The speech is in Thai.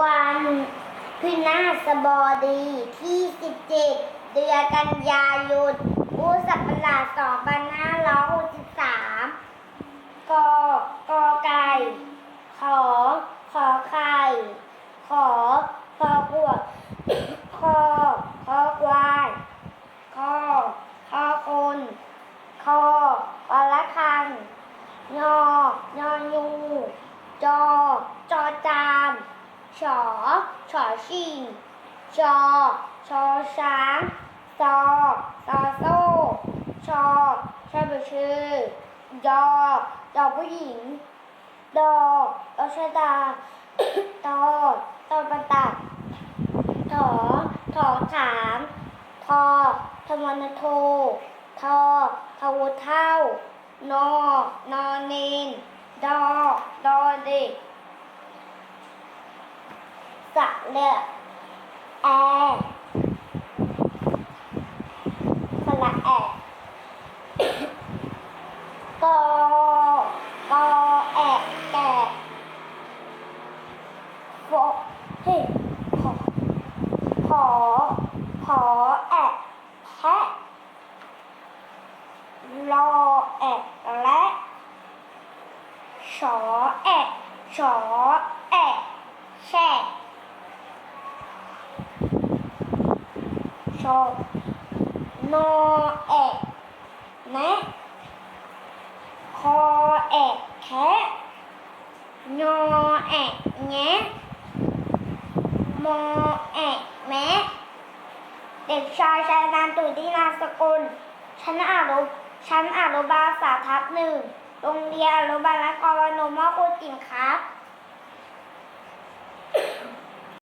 วันพฤหัสบดีที่ 17 เดือนกันยายนพุทธศักราช2563กกอไก่ขอขอไข่ขอพอกวดคอคอควายคอคอคนคออละคังยอยอยูจอจอจาน ฉอฉอชิงจอชอช้างซอซอโซ่ชอชอบุชื่อยอดอผู้หญิงดอดอชดาตอตอประตัดถอถอถามทอทมนโททอทวเท่านอนอเนนดอดอเด็ก สะเละแอสละแอกกอกอแอกแกะฟอเฮ้ขอขอขอแอกแพะ รอแอะและชอแอะช อแอะแช่ชอนอแอะแนะคอแอะแคะยอแอะแงะมอแอะแมะเด็กชายชายนานตุดีนาสกุลชั้นอนุชั้นอนุบาลสาทับหนึ่งโรงเรียนอนุบาลนครพนมมอคูจินครับ